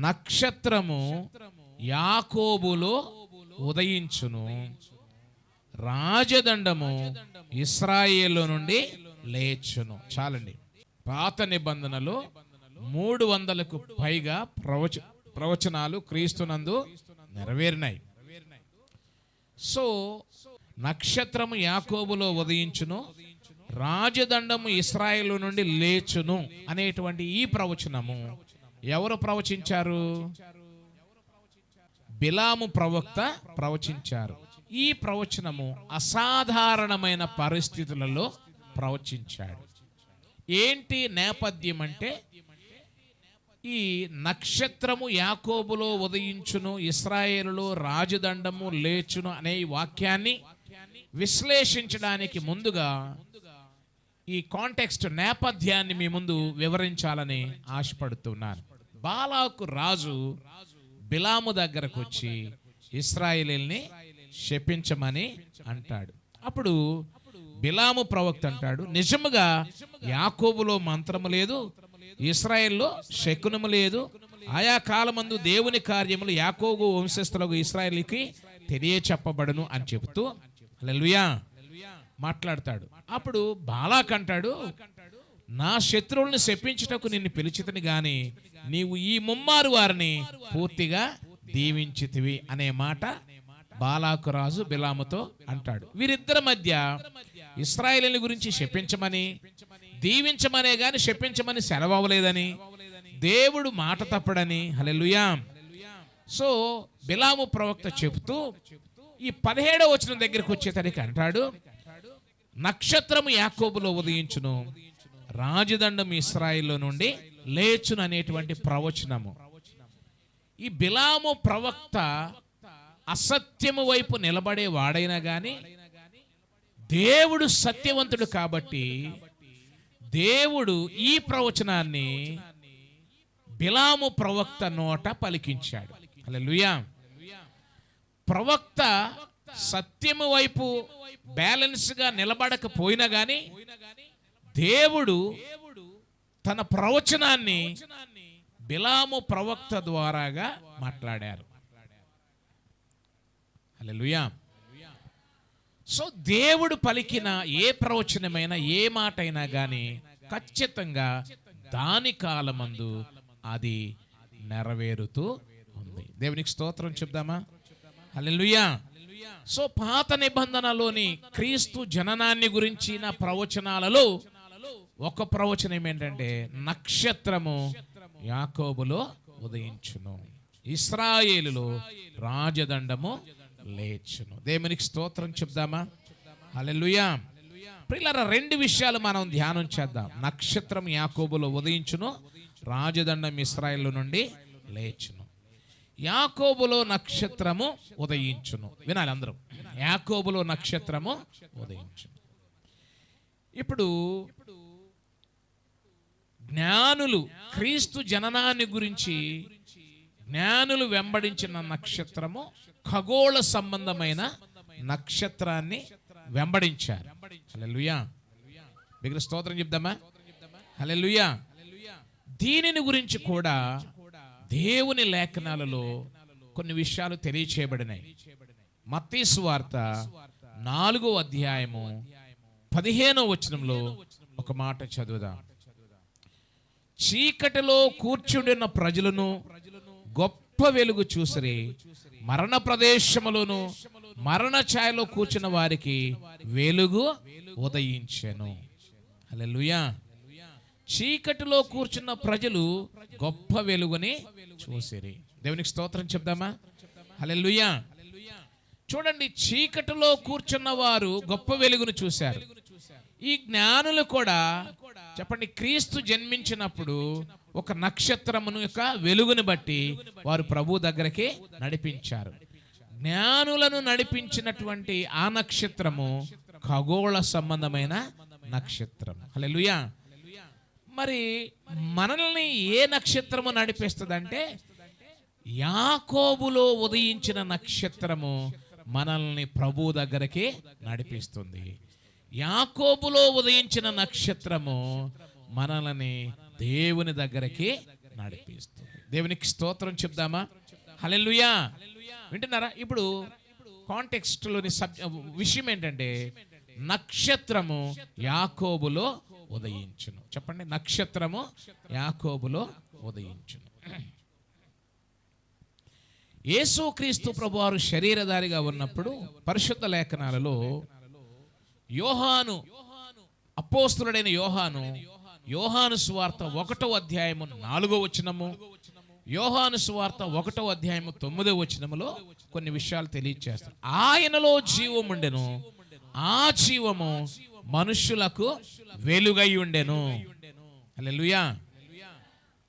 నక్షత్రము యాకోబులో ఉదయించును. రాజదండము ఇస్రాయేలు నుండి లేచును. చాలండి. పాత నిబంధనలో మూడు వందలకు పైగా ప్రవచ ప్రవచనాలు క్రీస్తునందు నెరవేరినాయి. సో నక్షత్రము యాకోబులో ఉదయించును రాజదండము ఇస్రాయేల్ నుండి లేచును అనేటువంటి ఈ ప్రవచనము ఎవరు ప్రవచించారు? బిలాము ప్రవక్త ప్రవచించారు. ఈ ప్రవచనము అసాధారణమైన పరిస్థితులలో ప్రవచించాడు. ఏంటి నేపథ్యం అంటే ఈ నక్షత్రము యాకోబులో ఉదయించును ఇస్రాయేలులో రాజదండము లేచును అనే ఈ వాక్యాన్ని విశ్లేషించడానికి ముందుగా ఈ కాంటెక్స్ట్ నేపథ్యాన్ని మీ ముందు వివరించాలని ఆశపడుతున్నాను. బాలాకు రాజు బిలాము దగ్గరకు వచ్చి ఇస్రాయేలీల్ని శపించమని అంటాడు. అప్పుడు బిలాము ప్రవక్త అంటాడు నిజముగా యాకోబులో మంత్రము లేదు ఇస్రాయెల్లో శకునము లేదు. ఆయా కాలమందు దేవుని కార్యములు యాకోబు వంశస్థులకు ఇస్రాయేలీకి తెలియచెప్పబడును అని చెబుతూ లెలుయా మాట్లాడతాడు. అప్పుడు బాలాక్ అంటాడు నా శత్రువులను శపించుటకు నిన్ను పిలిచితని గాని నీవు ఈ ముమ్మారు వారిని పూర్తిగా దీవించితివి అనే మాట బాలాకు రాజు బిలాముతో అంటాడు. వీరిద్దరి మధ్య ఇస్రాయేలీల గురించి శపించమని దీవించమనే గాని శపించమని సెలవలేదని దేవుడు మాట తప్పడని. హలెలుయా సో బిలాము ప్రవక్త చెబుతూ ఈ పదిహేడవ వచనం దగ్గరికి వచ్చేసరికి అంటాడు నక్షత్రము యాకోబులో ఉదయించును. రాజదండం ఇస్రాయిల్లో నుండి లేచును అనేటువంటి ప్రవచనము. ఈ బిలాము ప్రవక్త అసత్యము వైపు నిలబడే వాడైనా గాని దేవుడు సత్యవంతుడు కాబట్టి దేవుడు ఈ ప్రవచనాన్ని బిలాము ప్రవక్త నోట పలికించాడు. లుయా ప్రవక్త సత్యము వైపు నిలబడకపోయినా కానీ నిలబడకపోయినా కానీ దేవుడు తన ప్రవచనాన్ని బిలాము ప్రవక్త ద్వారాగా మాట్లాడారు. సో దేవుడు పలికిన ఏ ప్రవచనమైనా ఏ మాట అయినా కానీ ఖచ్చితంగా దాని కాలమందు అది నెరవేరుతూ ఉంది. దేవునికి స్తోత్రం చెప్దామా? హల్లెలూయా. సో పాత నిబంధనలోని క్రీస్తు జననాన్ని గురించిన ప్రవచనాలలో ఒక ప్రవచనం ఏంటంటే నక్షత్రము యాకోబులో ఉదయించును. ఇస్రాయేలులో రాజదండము లేచును. దేవునికి స్తోత్రం చెప్దామా? హలెలుయా ప్రిల్లర రెండు విషయాలు మనం ధ్యానం చేద్దాం. నక్షత్రం యాకోబులో ఉదయించును రాజదండం ఇస్రాయేల్ నుండి లేచును. యాకోబులో నక్షత్రము ఉదయించును. వినాలి అందరూ. యాకోబులో నక్షత్రము ఉదయించును. ఇప్పుడు జ్ఞానులు క్రీస్తు జననాన్ని గురించి జ్ఞానులు వెంబడించిన నక్షత్రము ఖగోళ సంబంధమైన నక్షత్రాన్ని వెంబడించారు. హల్లెలూయా. దగ్గర స్తోత్రం చెప్దామా? హల్లెలూయా. దీనిని గురించి కూడా దేవుని లేఖనాలలో కొన్ని విషయాలు తెలియచేయబడినాయి. మత్తీసు వార్త నాలుగో అధ్యాయము పదిహేనో వచనంలో ఒక మాట చదువుదాం. చీకటిలో కూర్చుండిన ప్రజలను గొప్ప వెలుగు చూసిరి. మరణ ప్రదేశములోను మరణ ఛాయలో కూర్చున్న వారికి వెలుగు ఉదయించాను. అలెలుయా చీకటిలో కూర్చున్న ప్రజలు గొప్ప వెలుగుని చూసిరి. దేవునికి స్తోత్రం చెప్దామా? అలెలుయా చూడండి చీకటిలో కూర్చున్న వారు గొప్ప వెలుగును చూశారు. ఈ జ్ఞానులు కూడా చెప్పండి క్రీస్తు జన్మించినప్పుడు ఒక నక్షత్రమును యొక్క వెలుగుని బట్టి వారు ప్రభు దగ్గరికి నడిపించారు. జ్ఞానులను నడిపించినటువంటి ఆ నక్షత్రము ఖగోళ సంబంధమైన నక్షత్రం. హల్లెలూయా. మరి మనల్ని ఏ నక్షత్రము నడిపిస్తుందంటే యాకోబులో ఉదయించిన నక్షత్రము మనల్ని ప్రభు దగ్గరికి నడిపిస్తుంది. యాకోబులో ఉదయించిన నక్షత్రము మనల్ని దేవుని దగ్గరికి నడిపిస్తుంది. దేవునికి స్తోత్రం చెప్దామా? హలెల్లుయా. వింటున్నారా? ఇప్పుడు కాంటెక్స్ట్లోని సబ్ విషయం ఏంటంటే నక్షత్రము యాకోబులో ఉదయించును. చెప్పండి నక్షత్రము యాకోబులో ఉదయించును. యేసుక్రీస్తు ప్రభువారు శరీరధారిగా ఉన్నప్పుడు పరిశుద్ధ లేఖనాలలో యోహాను అపోస్తుడైన యోహాను యోహాను సువార్త ఒకటో అధ్యాయము నాలుగో వచనము యోహాను సువార్త ఒకటో అధ్యాయము తొమ్మిదో వచనములో కొన్ని విషయాలు తెలియచేస్తారు ఆయనలో జీవముండెను ఆ జీవము మనుష్యులకు వెలుగై ఉండెను. హల్లెలూయా.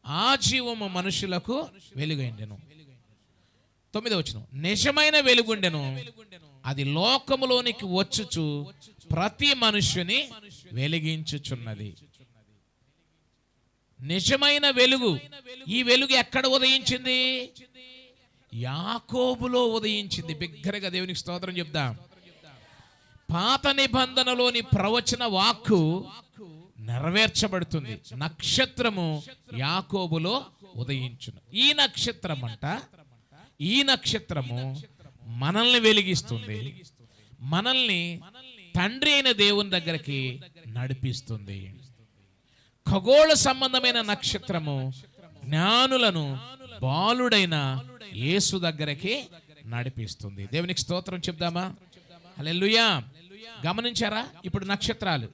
ఆ జీవము మనుషులకు వెలుగై ఉండెను. తొమ్మిదో వచనం. నిజమైన వెలుగుండెను అది లోకములోనికి వచ్చుచు ప్రతి మనుష్యుని వెలిగించుచున్నది. నిజమైన వెలుగు. ఈ వెలుగు ఎక్కడ ఉదయించింది? యాకోబులో ఉదయించింది. బిగ్గరగా దేవునికి స్తోత్రం చెప్దాం పాత నిబంధనలోని ప్రవచన వాక్కు నెరవేర్చబడుతుంది. నక్షత్రము యాకోబులో ఉదయించును. ఈ నక్షత్రం అంట ఈ నక్షత్రము మనల్ని వెలిగిస్తుంది. మనల్ని తండ్రి అయిన దేవుని దగ్గరికి నడిపిస్తుంది. ఖగోళ సంబంధమైన నక్షత్రము జ్ఞానులను బాలుడైన యేసు దగ్గరికి నడిపిస్తుంది. దేవునికి స్తోత్రం చెప్దామా? అలెల్లుయా గమనించారా? ఇప్పుడు నక్షత్రాలు.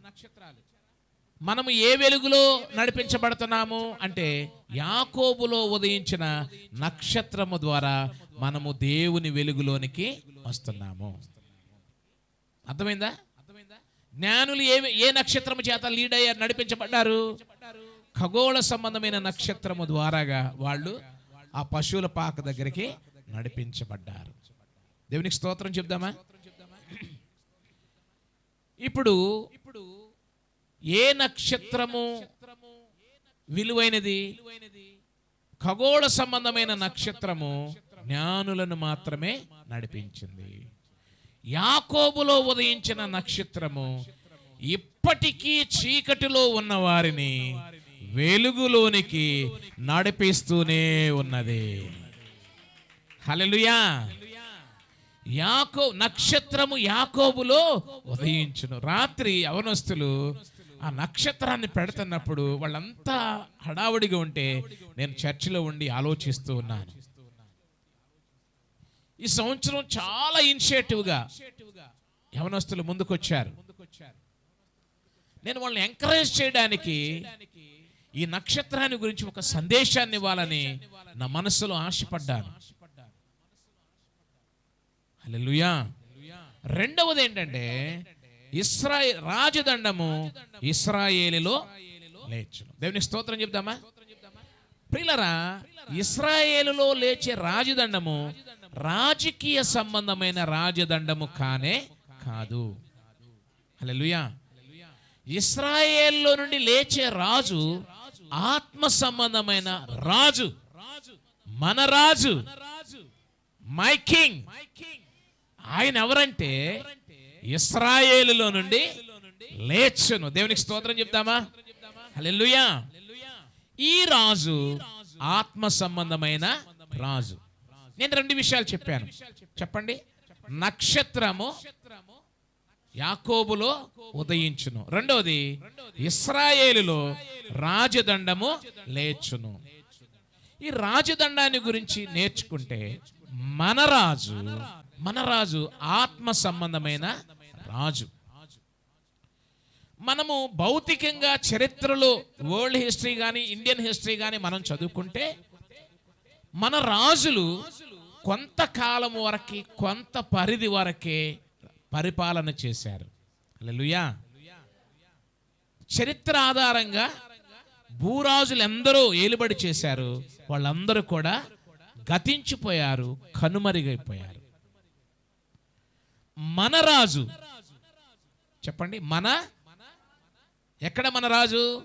మనము ఏ వెలుగులో నడిపించబడుతున్నాము అంటే యాకోబులో ఉదయించిన నక్షత్రము ద్వారా మనము దేవుని వెలుగులోనికి వస్తున్నాము. అర్థమైందా? జ్ఞానులు ఏ ఏ నక్షత్రము చేత లీడ్ అయ్యారు నడిపించబడ్డారు? ఖగోళ సంబంధమైన నక్షత్రము ద్వారాగా వాళ్ళు ఆ పశువుల పాక దగ్గరికి నడిపించబడ్డారు. దేవునికి స్తోత్రం చెప్దామా? ఇప్పుడు ఇప్పుడు ఏ నక్షత్రము విలువైనది? ఖగోళ సంబంధమైన నక్షత్రము జ్ఞానులను మాత్రమే నడిపించింది. యాకోబులో ఉదయించిన నక్షత్రము ఇప్పటికీ చీకటిలో ఉన్న వారిని వెలుగులోనికి నడిపిస్తూనే ఉన్నది. హలలుయా యాకో నక్షత్రము యాకోబులో ఉదయించును. రాత్రి అవనస్తులు ఆ నక్షత్రాన్ని పెడుతున్నప్పుడు వాళ్ళంతా హడావుడిగా ఉంటే నేను చర్చిలో ఉండి ఆలోచిస్తూ ఉన్నాను. ఈ సంవత్సరం చాలా ఇనిషియేటివ్గా యవనస్తులు ముందుకొచ్చారు. నేను వాళ్ళని ఎంకరేజ్ చేయడానికి ఈ నక్షత్రాన్ని గురించి ఒక సందేశాన్ని ఇవ్వాలని నా మనసులో ఆశపడ్డాను. రెండవది ఏంటంటే ఇస్రాయే రాజదండము ఇస్రాయేలిలో లేచును. దేవుని స్తోత్రం చెప్దామా ప్రిలరా ఇస్రాయేలులో లేచే రాజదండము రాజకీయ సంబంధమైన రాజదండము కానే కాదు. హల్లెలూయా. ఇస్రాయేల్లో నుండి లేచే రాజు ఆత్మ సంబంధమైన రాజు. మన రాజు. My king. ఆయన ఎవరంటే ఇస్రాయేలులో నుండి లేచును. దేవునికి స్తోత్రం చెప్తామా? హల్లెలూయా. ఈ రాజు ఆత్మ సంబంధమైన రాజు. నేను రెండు విషయాలు చెప్పాను. చెప్పండి? నక్షత్రము యాకోబులో ఉదయించును. రెండవది ఇస్రాయేలులో రాజదండము లేచును. ఈ రాజదండాన్ని గురించి నేర్చుకుంటే మన రాజు మన రాజు ఆత్మ సంబంధమైన రాజు. మనము భౌతికంగా చరిత్రలో వరల్డ్ హిస్టరీ కానీ ఇండియన్ హిస్టరీ కానీ మనం చదువుకుంటే మన రాజులు కొంతకాలం వరకు కొంత పరిధి వరకే పరిపాలన చేశారు. హల్లెలూయా. చరిత్ర ఆధారంగా భూరాజులు ఎందరో ఏలుబడి చేశారు వాళ్ళందరూ కూడా గతించిపోయారు కనుమరుగైపోయారు. మన రాజు చెప్పండి మన? ఎక్కడ మన రాజు?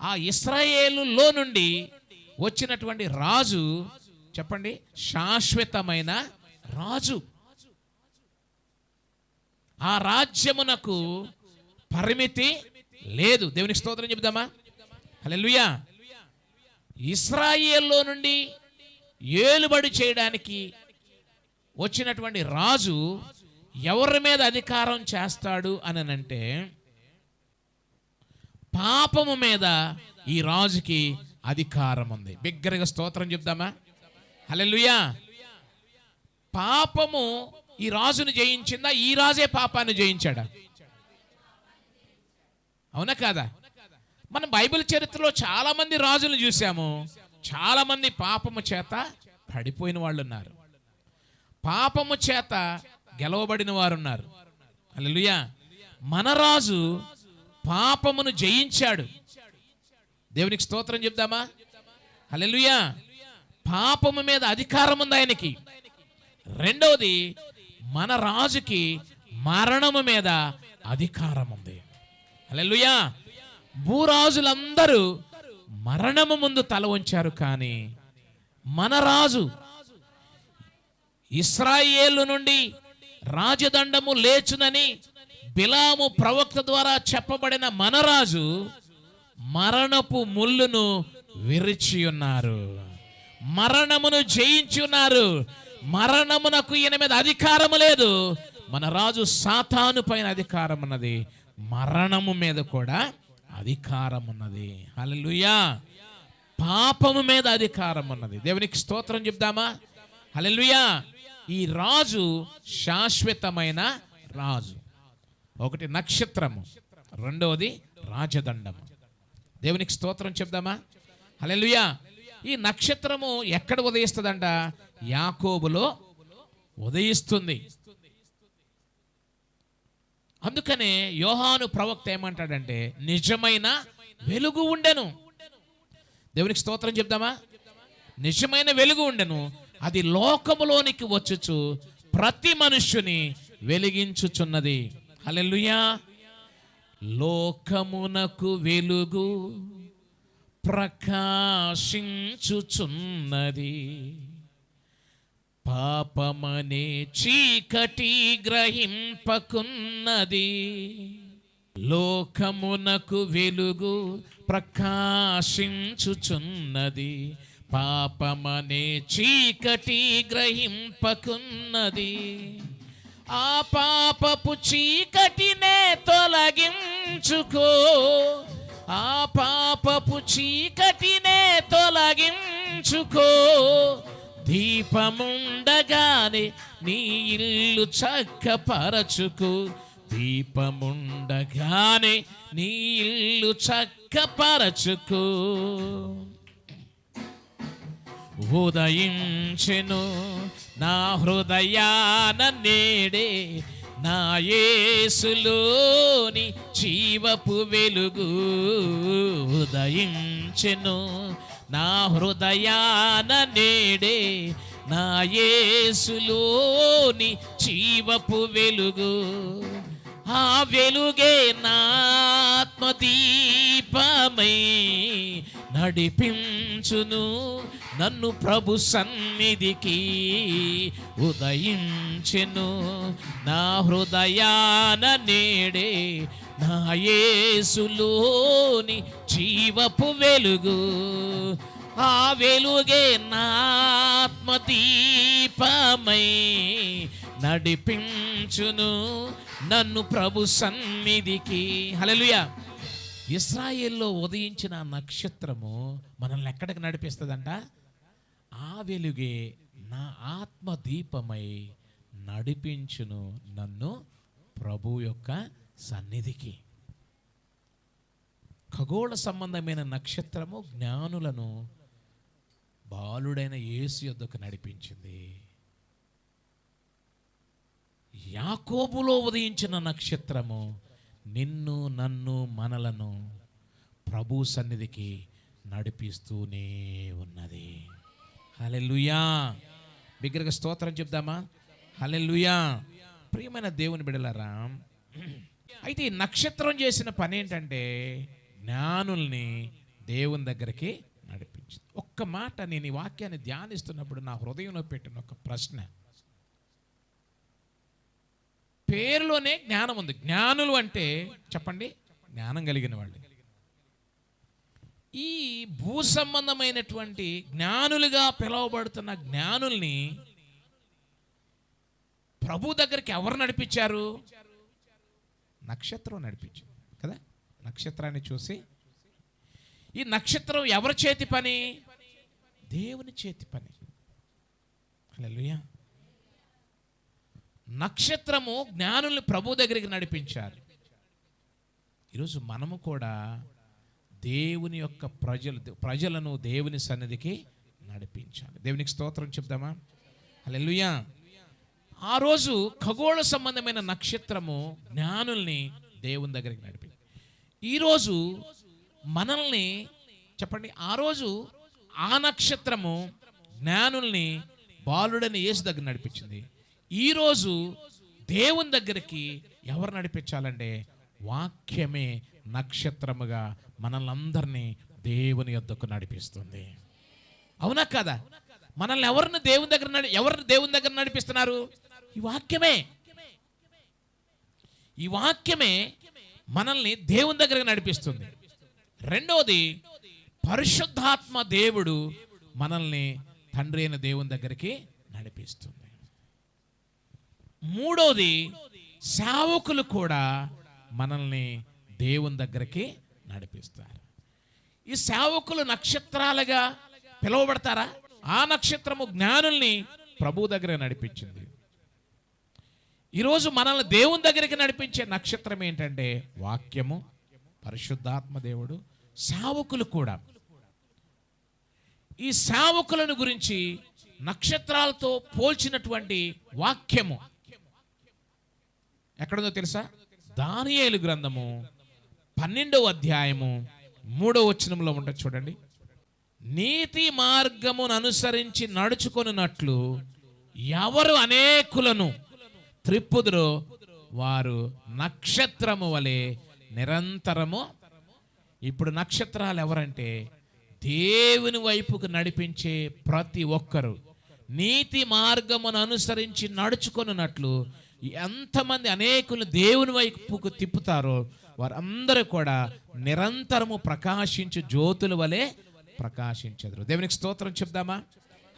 ఆ ఇస్రాయేలులో నుండి వచ్చినటువంటి రాజు చెప్పండి శాశ్వతమైన రాజు. ఆ రాజ్యమునకు పరిమితి లేదు. దేవునికి స్తోత్రం చెబుదామా? హల్లెలూయా. ఇస్రాయేల్లో నుండి ఏలుబడి చేయడానికి వచ్చినటువంటి రాజు ఎవరి మీద అధికారం చేస్తాడు అని అంటే పాపము మీద ఈ రాజుకి అధికారం ఉంది బిగ్గరగా స్తోత్రం చెప్దామా? హలెలుయా పాపము ఈ రాజును జయించిందా? ఈ రాజే పాపాన్ని జయించాడా? అవునా కాదా? మనం బైబిల్ చరిత్రలో చాలా మంది రాజులు చూసాము చాలా మంది పాపము చేత పడిపోయిన వాళ్ళు ఉన్నారు పాపము చేత గెలవబడిన వారు ఉన్నారు అలలుయా మన రాజు పాపమును జయించాడు. దేవునికి స్తోత్రం చెప్దామా? హలెలుయా పాపము మీద అధికారం ఉంది ఆయనకి. రెండవది మన రాజుకి మరణము మీద అధికారం ఉంది హలెలుయా భూరాజులందరూ మరణము ముందు తల వంచారు కానీ మన రాజు ఇస్రాయేలు నుండి రాజదండము లేచునని బిలాము ప్రవక్త ద్వారా చెప్పబడిన మన రాజు మరణపు ముళ్ళును విరిచి ఉన్నారు. మరణమును జయించి ఉన్నారు. మరణమునకు ఈయన మీద అధికారము లేదు. మన రాజు సాతాను పైన అధికారం ఉన్నది. మరణము మీద కూడా అధికారం ఉన్నది. హలలుయా పాపము మీద అధికారం ఉన్నది. దేవునికి స్తోత్రం చెప్దామా? హలలుయా ఈ రాజు శాశ్వతమైన రాజు. ఒకటి నక్షత్రము. రెండవది రాజదండము. దేవునికి స్తోత్రం చెప్దామా? హలెలుయా ఈ నక్షత్రము ఎక్కడ ఉదయిస్తుందంట? యాకోబులో ఉదయిస్తుంది. అందుకనే యోహాను ప్రవక్త ఏమంటాడంటే నిజమైన వెలుగు ఉండెను. దేవునికి స్తోత్రం చెప్దామా? నిజమైన వెలుగు ఉండెను. అది లోకములోనికి వచ్చుచు ప్రతి మనుష్యుని వెలిగించుచున్నది. హలెలుయా లోకమునకు వెలుగు ప్రకాశించుచున్నది. పాపమనే చీకటి గ్రహింపకున్నది. లోకమునకు వెలుగు ప్రకాశించుచున్నది. పాపమనే చీకటి గ్రహింపకున్నది. ఆ పాపపు చీకటినే తొలగించుకో. ఆ పాపపు చీకటినే తొలగించుకో. దీపముండగానే నీ ఇల్లు చక్కపరచుకో. దీపముండగానే నీ ఇల్లు చక్కపరచుకో. ఉదయించెను నా హృదయాన నేడే నా యేసులోని జీవపు వెలుగు ఉదయించెను. నా హృదయాన నేడే నా యేసులోని జీవపు వెలుగు. ఆ వెలుగే నాత్మదీపమై నడిపించును. నన్ను ప్రభు సన్నిధికి ఉదయించెను. నా హృదయాన నేడే నా యేసులోని జీవపు వెలుగు. ఆ వెలుగే నాత్మదీపమై నడిపించును. నన్ను ప్రభు సన్నిధికి. హలలుయా ఇస్రాయేల్లో ఉదయించిన నక్షత్రము మనల్ని ఎక్కడికి నడిపిస్తుందంట? ఆ వెలుగే నా ఆత్మ దీపమై నడిపించును నన్ను ప్రభు యొక్క సన్నిధికి. ఖగోళ సంబంధమైన నక్షత్రము జ్ఞానులను బాలుడైన యేసు యొద్దకు నడిపించింది. యాకోబులో ఉదయించిన నక్షత్రము నిన్ను నన్ను మనలను ప్రభు సన్నిధికి నడిపిస్తూనే ఉన్నది. హలెలుయా బిగ్గరగా స్తోత్రం చెప్దామా? హలెలుయా ప్రియమైన దేవుని బిడలరా అయితే ఈ నక్షత్రం చేసిన పని ఏంటంటే జ్ఞానుల్ని దేవుని దగ్గరికి నడిపించింది ఒక్క మాట నేను ఈ వాక్యాన్ని ధ్యానిస్తున్నప్పుడు నా హృదయంలో పెట్టిన ఒక ప్రశ్న. పేరులోనే జ్ఞానం ఉంది. జ్ఞానులు అంటే చెప్పండి జ్ఞానం కలిగిన వాళ్ళు. ఈ భూ సంబంధమైనటువంటి జ్ఞానులుగా పిలువబడుతున్న జ్ఞానుల్ని ప్రభు దగ్గరికి ఎవరు నడిపించారు? నక్షత్రం నడిపించింది కదా? నక్షత్రాన్ని చూసి ఈ నక్షత్రం ఎవరి చేతి పని? దేవుని చేతి పని. హల్లెలూయా. నక్షత్రము జ్ఞానుల్ని ప్రభు దగ్గరికి నడిపించారు ఈరోజు మనము కూడా దేవుని యొక్క ప్రజలు ప్రజలను దేవుని సన్నిధికి నడిపించాలి. దేవునికి స్తోత్రం చెప్దామా? హల్లెలూయా. ఆ రోజు ఖగోళ సంబంధమైన నక్షత్రము జ్ఞానుల్ని దేవుని దగ్గరికి నడిపి ఈరోజు మనల్ని చెప్పండి ఆ రోజు ఆ నక్షత్రము జ్ఞానుల్ని బాలుడని యేసు దగ్గర నడిపించింది. ఈరోజు దేవుని దగ్గరికి ఎవరు నడిపించాలంటే వాక్యమే నక్షత్రముగా మనల్ని దేవుని యొద్దకు నడిపిస్తుంది. అవునా కదా? మనల్ని ఎవరిని దేవుని దగ్గర నడి ఎవరిని దేవుని దగ్గర నడిపిస్తున్నారు? ఈ వాక్యమే. ఈ వాక్యమే మనల్ని దేవుని దగ్గరకు నడిపిస్తుంది. రెండవది పరిశుద్ధాత్మ దేవుడు మనల్ని తండ్రి అయిన దేవుని దగ్గరికి నడిపిస్తుంది. మూడోది సేవకులు కూడా మనల్ని దేవుని దగ్గరికి నడిపిస్తారు. ఈ సేవకులు నక్షత్రాలుగా పిలువబడతారా? ఆ నక్షత్రము జ్ఞానుల్ని ప్రభు దగ్గర నడిపించింది. ఈరోజు మనల్ని దేవుని దగ్గరికి నడిపించే నక్షత్రం ఏంటంటే వాక్యము పరిశుద్ధాత్మ దేవుడు సేవకులు కూడా. ఈ సేవకులను గురించి నక్షత్రాలతో పోల్చినటువంటి వాక్యము. ఎక్కడుందో తెలుసా? దానియేలు గ్రంథము పన్నెండవ అధ్యాయము మూడవ వచనంలో ఉంటుంది చూడండి. నీతి మార్గమును అనుసరించి నడుచుకొనున్నట్లు ఎవరు అనేకులను త్రిప్పుదురు వారు నక్షత్రము వలె నిరంతరము. ఇప్పుడు నక్షత్రాలు ఎవరంటే దేవుని వైపుకు నడిపించే ప్రతి ఒక్కరు. నీతి మార్గమును అనుసరించి నడుచుకొనున్నట్లు ఎంతమంది అనేకులు దేవుని వైపుకు తిప్పుతారో వారందరూ కూడా నిరంతరము ప్రకాశించు జ్యోతుల వలె ప్రకాశించదురు. దేవునికి స్తోత్రం చెప్దామా?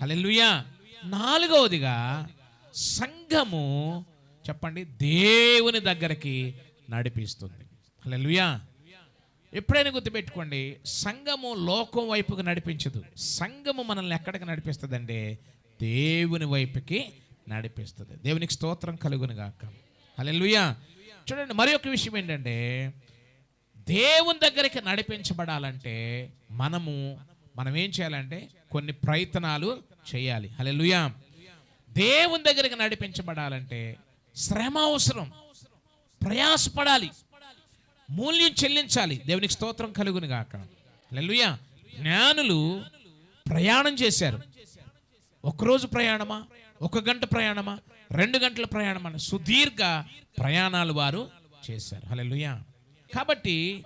హల్లెలూయా. నాలుగవదిగా సంఘము చెప్పండి దేవుని దగ్గరికి నడిపిస్తుంది. హల్లెలూయా. ఎప్పుడైనా గుర్తుపెట్టుకోండి సంఘము లోకం వైపుకి నడిపించదు. సంఘము మనల్ని ఎక్కడికి నడిపిస్తుందంటే దేవుని వైపుకి నడిపిస్తుంది. దేవునికి స్తోత్రం కలుగును గాక. హల్లెలూయా. చూడండి మరి ఒక విషయం ఏంటంటే దేవుని దగ్గరికి నడిపించబడాలంటే మనము మనం ఏం చేయాలంటే కొన్ని ప్రయత్నాలు చేయాలి. హల్లెలూయా. దేవుని దగ్గరికి నడిపించబడాలంటే శ్రమ అవసరం. ప్రయాసపడాలి. మూల్యం చెల్లించాలి. దేవునికి స్తోత్రం కలుగును గాక. హల్లెలూయా. జ్ఞానులు ప్రయాణం చేశారు. ఒకరోజు ప్రయాణమా? ఒక గంట ప్రయాణమా? రెండు గంటల ప్రయాణమా? సుదీర్ఘ ప్రయాణాలు వారు చేశారు. హలో కాబట్టి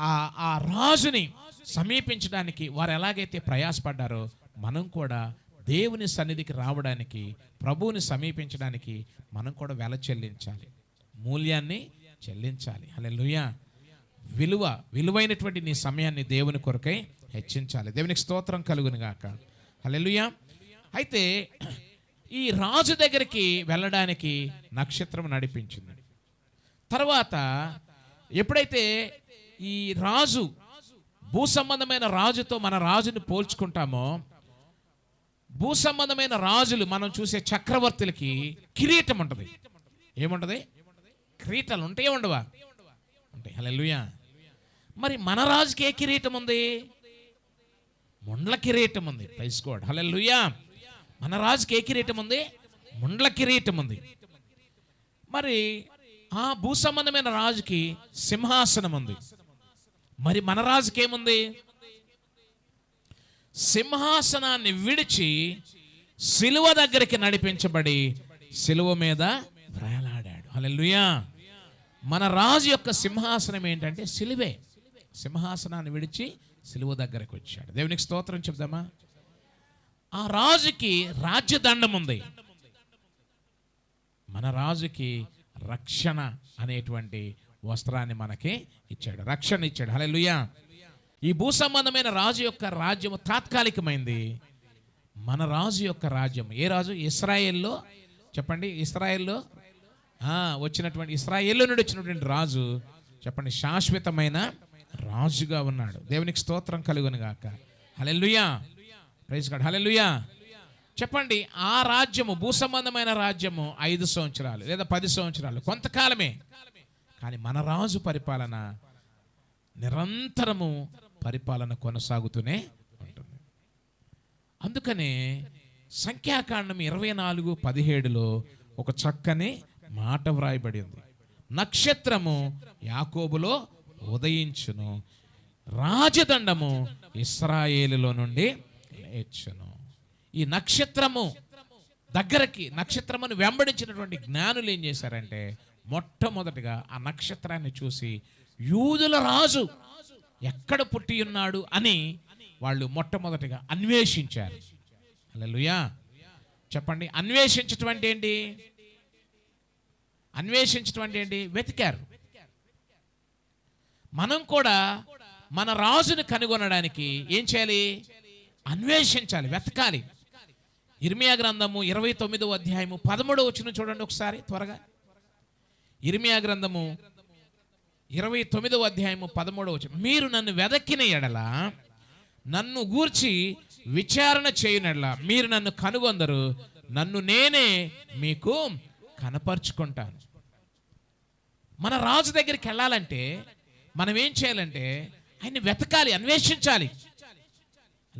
ఆ ఆ రాజుని సమీపించడానికి వారు ఎలాగైతే ప్రయాసపడ్డారో మనం కూడా దేవుని సన్నిధికి రావడానికి ప్రభువుని సమీపించడానికి మనం కూడా వెల చెల్లించాలి. మూల్యాన్ని చెల్లించాలి. హలో విలువ విలువైనటువంటి నీ సమయాన్ని దేవుని కొరకై హెచ్చించాలి. దేవునికి స్తోత్రం కలుగును గాక హల్లెలూయా. అయితే ఈ రాజు దగ్గరికి వెళ్ళడానికి నక్షత్రం నడిపించింది. తర్వాత ఎప్పుడైతే ఈ రాజు భూ సంబంధమైన రాజుతో మన రాజుని పోల్చుకుంటామో భూ సంబంధమైన రాజులు మనం చూసే చక్రవర్తులకి కిరీటం ఉంటుంది. ఏముంటది? కిరీటాలు ఉంటాయి ఉండవా? ఉంటాయి. హల్లెలూయా. మరి మన రాజుకి ఏ కిరీటం ఉంది? ముండ్ల కిరీటం ఉంది. ప్రైస్కోడ్ హల్లెలూయా. మన రాజుకి ఏ కిరీటం ఉంది? ముండ్ల కిరీటం ఉంది. మరి ఆ భూ సంబంధమైన రాజుకి సింహాసనం ఉంది. మరి మన రాజుకి ఏముంది? సింహాసనాన్ని విడిచి సిలువ దగ్గరికి నడిపించబడి సిలువ మీద వ్రేలాడాడు హల్లెలూయా! మన రాజు యొక్క సింహాసనం ఏంటంటే సిలువే. సింహాసనాన్ని విడిచి సిలువ దగ్గరకు వచ్చాడు. దేవునికి స్తోత్రం చెప్దామా? ఆ రాజుకి రాజ్యదండం ఉంది మన రాజుకి రక్షణ అనేటువంటి వస్త్రాన్ని మనకి ఇచ్చాడు. రక్షణ ఇచ్చాడు. హల్లెలూయా. ఈ భూ సంబంధమైన రాజు యొక్క రాజ్యము తాత్కాలికమైంది. మన రాజు యొక్క రాజ్యం ఏ రాజు? ఇస్రాయేల్లో. చెప్పండి ఇస్రాయేల్లో. ఆ, వచ్చినటువంటి ఇస్రాయేల్లో నుండి వచ్చినటువంటి రాజు చెప్పండి శాశ్వతమైన రాజుగా ఉన్నాడు. దేవునికి స్తోత్రం కలుగునుగాక. హలెల్లుయా. ప్రైజ్ గాడ్ హలెల్లుయా చెప్పండి ఆ రాజ్యము భూ సంబంధమైన రాజ్యము ఐదు సంవత్సరాలు లేదా పది సంవత్సరాలు కొంతకాలమే. కానీ మన రాజు పరిపాలన నిరంతరము పరిపాలన కొనసాగుతూనే ఉంటుంది. అందుకనే సంఖ్యాకాండం ఇరవై నాలుగు పదిహేడులో ఒక చక్కని మాట వ్రాయబడి ఉంది. నక్షత్రము యాకోబులో ఉదయించును. రాజదండము ఇస్రాయేలులో నుండి లేచును ఈ నక్షత్రము దగ్గరకి నక్షత్రమును వెంబడించినటువంటి జ్ఞానులు ఏం చేశారంటే మొట్టమొదటిగా ఆ నక్షత్రాన్ని చూసి యూదుల రాజు ఎక్కడ పుట్టి ఉన్నాడు అని వాళ్ళు మొట్టమొదటిగా అన్వేషించారు. హల్లెలూయా! చెప్పండి అన్వేషించటం ఏంటి? అన్వేషించటం ఏంటి? వెతికారు. మనం కూడా మన రాజుని కనుగొనడానికి ఏం చేయాలి? అన్వేషించాలి వెతకాలి. ఇర్మియా గ్రంథము ఇరవై తొమ్మిదో అధ్యాయము పదమూడో వచ్చిన చూడండి ఒకసారి త్వరగా. ఇర్మియా గ్రంథము ఇరవై తొమ్మిదవ అధ్యాయము పదమూడవ వచ్చిన మీరు నన్ను వెదక్కిన ఎడల నన్ను గూర్చి విచారణ చేయునెడల మీరు నన్ను కనుగొందరు నన్ను నేనే మీకు కనపరుచుకుంటాను. మన రాజు దగ్గరికి వెళ్ళాలంటే మనం ఏం చేయాలంటే ఆయన్ని వెతకాలి అన్వేషించాలి.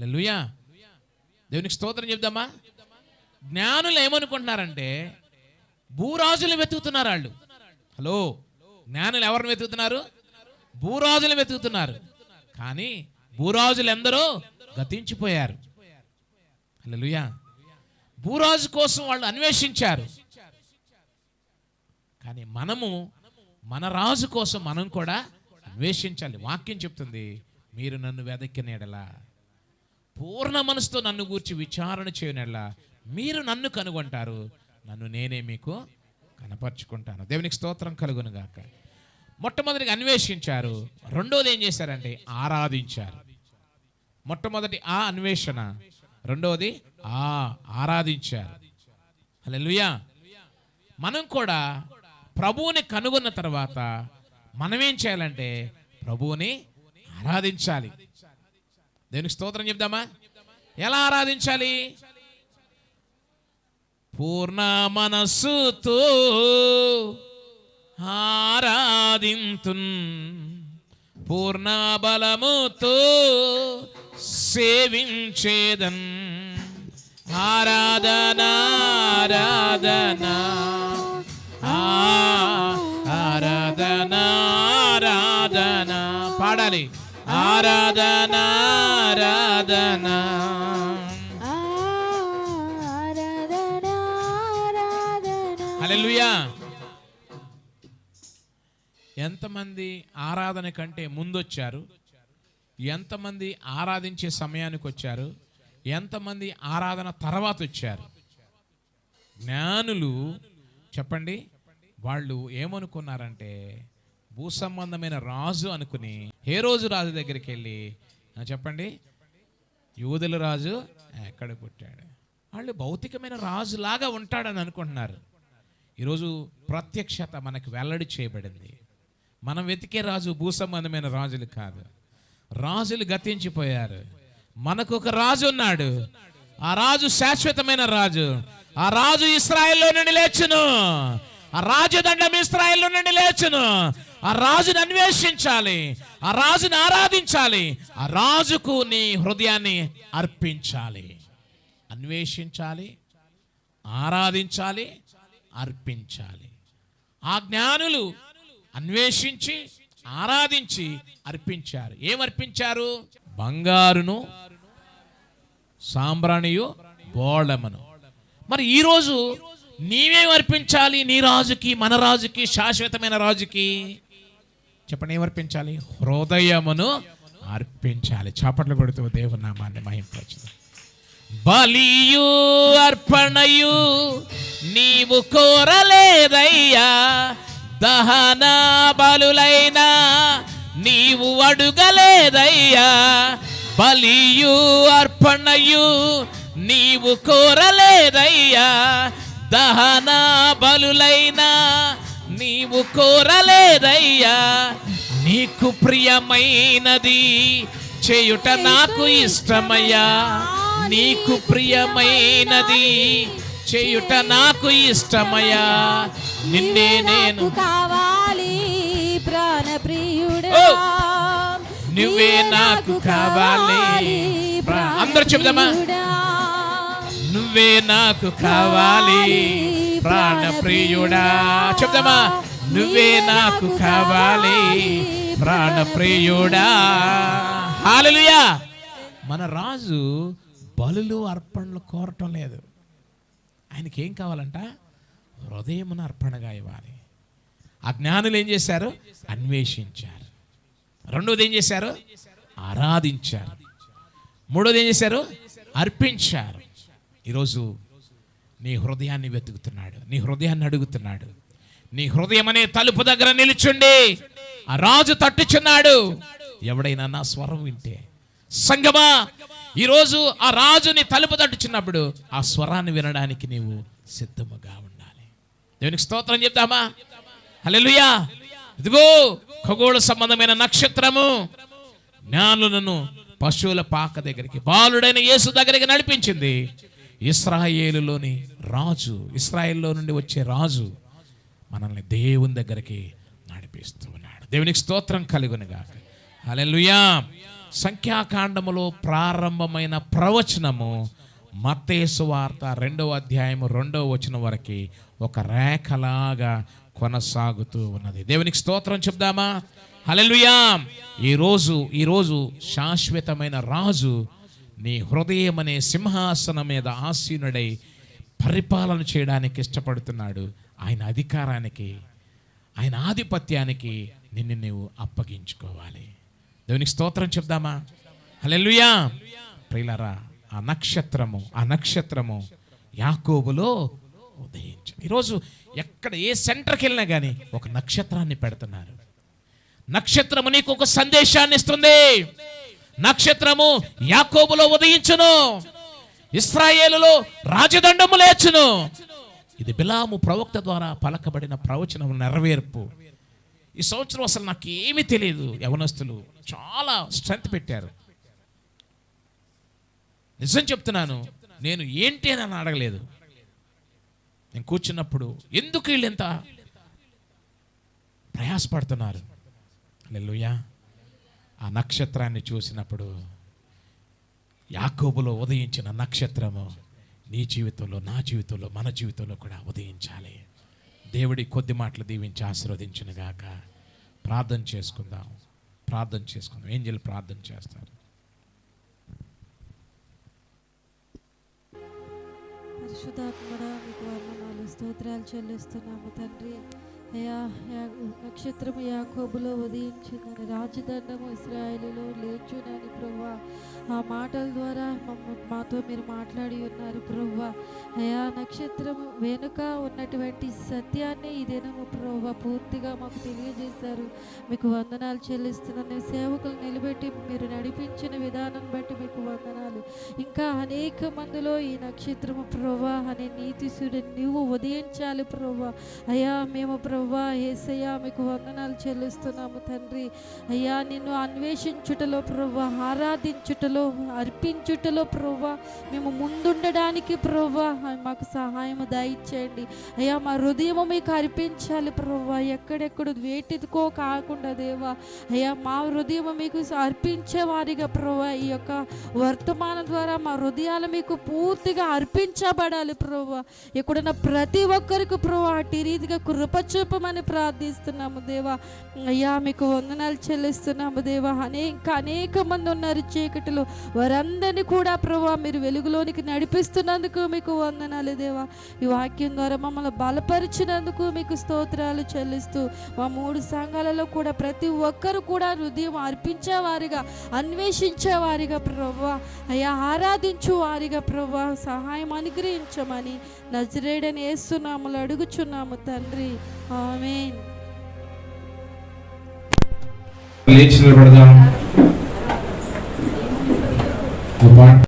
లూయా దేవునికి స్తోత్రం చెప్దామా? జ్ఞానులు ఏమనుకుంటున్నారంటే భూరాజులు వెతుకుతున్నారు వాళ్ళు. హలో జ్ఞానులు ఎవరిని వెతుకుతున్నారు? భూరాజులు వెతుకుతున్నారు. కానీ భూరాజులు ఎందరో గతించిపోయారు. హల్లెలూయా. భూరాజు కోసం వాళ్ళు అన్వేషించారు. కానీ మనము మన రాజు కోసం మనం కూడా అన్వేషించాలి. వాక్యం చెప్తుంది మీరు నన్ను వెదక్కినేడలా పూర్ణ మనసుతో నన్ను గూర్చి విచారణ చేయనెడలా మీరు నన్ను కనుగొంటారు. నన్ను నేనే మీకు కనపరుచుకుంటాను. దేవునికి స్తోత్రం కలుగును గాక. మొట్టమొదటిగా అన్వేషించారు. రెండోది ఏం చేశారంటే ఆరాధించారు. మొట్టమొదటి ఆ అన్వేషణ రెండవది ఆ ఆరాధించారు. హల్లెలూయా. మనం కూడా ప్రభువుని కనుగొన్న తర్వాత మనం ఏం చేయాలంటే ప్రభువుని ఆరాధించాలి. దేవునికి స్తోత్రం చెప్దామా? ఎలా ఆరాధించాలి? పూర్ణ మనస్సుతో ఆరాధింతున్. పూర్ణ బలముతో సేవించేదన్. ఆరాధన ఆరాధన ఆ, ఆరాధన ఆరాధన. పాడాలి. ఆరాధన ఆరాధన. ఎంతమంది ఆరాధన కంటే ముందొచ్చారు? ఎంతమంది ఆరాధించే సమయానికి వచ్చారు ఎంతమంది ఆరాధన తర్వాత వచ్చారు జ్ఞానులు చెప్పండి వాళ్ళు ఏమనుకున్నారంటే భూ సంబంధమైన రాజు అనుకుని ఏ రోజు రాజు దగ్గరికి వెళ్ళి చెప్పండి. యూదుల రాజు ఎక్కడ పుట్టాడు? వాళ్ళు భౌతికమైన రాజు లాగా ఉంటాడని అనుకుంటున్నారు. ఈరోజు ప్రత్యక్షత మనకు వెల్లడి చేయబడింది. మనం వెతికే రాజు భూ సంబంధమైన రాజులు కాదు. రాజులు గతించిపోయారు. మనకు ఒక రాజు ఉన్నాడు. ఆ రాజు శాశ్వతమైన రాజు. ఆ రాజు ఇస్రాయల్లో నుండి లేచును. ఆ రాజదండం ఇస్రాయల్లో నుండి లేచును. ఆ రాజుని అన్వేషించాలి. ఆ రాజుని ఆరాధించాలి. ఆ రాజుకు నీ హృదయాన్ని అర్పించాలి. అన్వేషించాలి ఆరాధించాలి అర్పించాలి. ఆ జ్ఞానులు అన్వేషించి ఆరాధించి అర్పించారు. ఏం అర్పించారు? బంగారును సాంబ్రాణియు బోళమును. మరి ఈరోజు నీవేం అర్పించాలి నీ రాజుకి మన రాజుకి శాశ్వతమైన రాజుకి. చెప్పండి ఏం అర్పించాలి? హృదయమును అర్పించాలి. చాపట్లు కొడుతూ దేవునామాన్ని మహింపరచుదాం. బలియు అర్పణయు నీవు కోరలేదయ్యా. దహన బలులైనా నీవు అడుగలేదయ్యా. బలియు అర్పణయు నీవు కోరలేదయ్యా. దహన బలులైనా నీవు కోరలేదయ్యా నీకు ప్రియమైనది చేయుట నాకు ఇష్టమయ్యా నీకు ప్రియమైనది చేయుట నాకు ఇష్టమయ్యా నిన్నే నేను కావాలి ప్రాణ ప్రియుడా ఓ! నువ్వే నాకు కావాలి. అందరూ చెప్దామా? నువ్వే నాకు కావాలి. ప్రాణ ప్రియుడా చెప్దామా? నువ్వే నాకు కావాలి. ప్రాణ ప్రియుడా హాలలుయా. మన రాజు బలులు అర్పణలు కోరటం లేదు. ఆయనకి ఏం కావాలంట? హృదయమున అర్పణగా ఇవ్వాలి. ఆ జ్ఞానులు ఏం చేశారు? అన్వేషించారు. రెండోది ఏం చేశారు? ఆరాధించారు. మూడోది ఏం చేశారు? అర్పించారు. ఈరోజు నీ హృదయాన్ని వెతుకుతున్నాడు నీ హృదయాన్ని అడుగుతున్నాడు. నీ హృదయం అనే తలుపు దగ్గర నిలుచుండి ఆ రాజు తట్టుచున్నాడు. ఎవడైనా నా స్వరం వింటే సంగమా ఈరోజు ఆ రాజుని తలుపు తట్టుచున్నప్పుడు ఆ స్వరాన్ని వినడానికి నీవు సిద్ధముగా ఉండాలి. దేవునికి స్తోత్రం చెప్తామా? హలెలుయా ఇదిగో ఖగోళ సంబంధమైన నక్షత్రము. జ్ఞానులను పశువుల పాక దగ్గరికి బాలుడైన యేసు దగ్గరికి నడిపించింది. ఇస్రాయేలులోని రాజు ఇస్రాయేల్లో నుండి వచ్చే రాజు మనల్ని దేవుని దగ్గరికి నడిపిస్తూ ఉన్నాడు. దేవునికి స్తోత్రం కలుగునుగా అలెలుయా సంఖ్యాకాండములో ప్రారంభమైన ప్రవచనము మత్తేసు వార్త రెండవ అధ్యాయము రెండవ వచనం వరకు ఒక రేఖలాగా కొనసాగుతూ ఉన్నది. దేవునికి స్తోత్రం చెప్దామా? హలెలుయా ఈరోజు ఈరోజు శాశ్వతమైన రాజు నీ హృదయం అనే సింహాసనం మీద ఆసీనుడై పరిపాలన చేయడానికి ఇష్టపడుతున్నాడు. ఆయన అధికారానికి ఆయన ఆధిపత్యానికి నిన్ను నీవు అప్పగించుకోవాలి. దేవునికి స్తోత్రం చెప్దామా? హలెల్లుయా! ప్రియులరా ఆ నక్షత్రము ఆ నక్షత్రము యాకోబులో ఉదయించు. ఈరోజు ఎక్కడ ఏ సెంటర్కి వెళ్ళినా కానీ ఒక నక్షత్రాన్ని పెడుతున్నారు. నక్షత్రము నీకు ఒక సందేశాన్ని ఇస్తుంది. నక్షత్రము యాకోబులో ఉదయించును. ఇస్రాయేలులో రాజదండము లేచును. ఇది బిలాము ప్రవక్త ద్వారా పలకబడిన ప్రవచనం నెరవేర్పు. ఈ సంవత్సరం అసలు నాకు ఏమీ తెలియదు యవనస్తులు చాలా స్ట్రెంత్ పెట్టారు. నిజం చెప్తున్నాను నేను ఏంటి అని అడగలేదు. నేను కూర్చున్నప్పుడు ఎందుకు వీళ్ళు ఎంత ప్రయాసపడుతున్నారు? లెల్లుయా ఆ నక్షత్రాన్ని చూసినప్పుడు యాకోబులో ఉదయించిన నక్షత్రము నీ జీవితంలో నా జీవితంలో మన జీవితంలో కూడా ఉదయించాలి. దేవుడి కొద్ది మాటలు దీవించి ఆశీర్వదించిన గాక ప్రార్థన చేసుకుందాం. ప్రార్థన చేసుకుందాం. ఏంజలు ప్రార్థన చేస్తారు? పరిశుధాత్మడా మీకు స్తోత్రాలు చెల్లిస్తున్నాము తండ్రి. అయా నక్షత్రము యాకోబులో ఉదయించిందని రాజదండము ఇస్రాయేలులో లేచునని ప్రవ్వా ఆ మాటల ద్వారా మాతో మీరు మాట్లాడి ఉన్నారు ప్రవ్వా. అయా నక్షత్రము వెనుక ఉన్నటువంటి సత్యాన్ని ఈ దినము ప్రభా పూర్తిగా మాకు తెలియజేశారు. మీకు వందనాలు చెల్లిస్తున్నాను. సేవకులు నిలబెట్టి మీరు నడిపించిన విధానం బట్టి మీకు వందనాలు. ఇంకా అనేక మందిలో ఈ నక్షత్రము ప్రవ్వా అనే నీతి సూర్యుడు నువ్వు ఉదయించాలి ప్రభా అయా మేము ప్రభా ఏసయ్యా మీకు వందనాలు చెల్లిస్తున్నాము తండ్రి. అయ్యా నిన్ను అన్వేషించుటలో ప్రభా ఆరాధించుటలో అర్పించుటలో ప్రభా మేము ముందుండడానికి ప్రభా మాకు సహాయం దయచేయండి. అయ్యా మా హృదయము మీకు అర్పించాలి ప్రభా ఎక్కడెక్కడ వేటికో కాకుండా దేవా. అయ్యా మా హృదయం మీకు అర్పించే వారిగా ప్రభా ఈ యొక్క వర్తమానం ద్వారా మా హృదయాలు మీకు పూర్తిగా అర్పించబడాలి ప్రభా ఇక్కడున్న ప్రతి ఒక్కరికి ప్రభా అటు రీతిగా కృప చూపమని ప్రార్థిస్తున్నాము దేవా. అయ్యా మీకు వందనాలు చెల్లిస్తున్నాము దేవా. అనేక అనేక మంది ఉన్నారు చీకటిలో. వారందరినీ కూడా ప్రభా మీరు వెలుగులోనికి నడిపిస్తున్నందుకు మీకు వందనాలు దేవా. ఈ వాక్యం ద్వారా మమ్మల్ని బలపరిచినందుకు మీకు స్తోత్రాలు చెల్లిస్తూ మా మూడు సంఘాలలో కూడా ప్రతి ఒక్కరు కూడా హృదయం అర్పించేవారిగా అన్వేషించేవారిగా ప్రభా. అయ్యా ఆరాధించు వారిగా ప్రభా. సహాయం అనుగ్రహించమని నజరేడని వేస్తున్నాములు అడుగుచున్నాము తండ్రి. లేచి నిలబడదాం.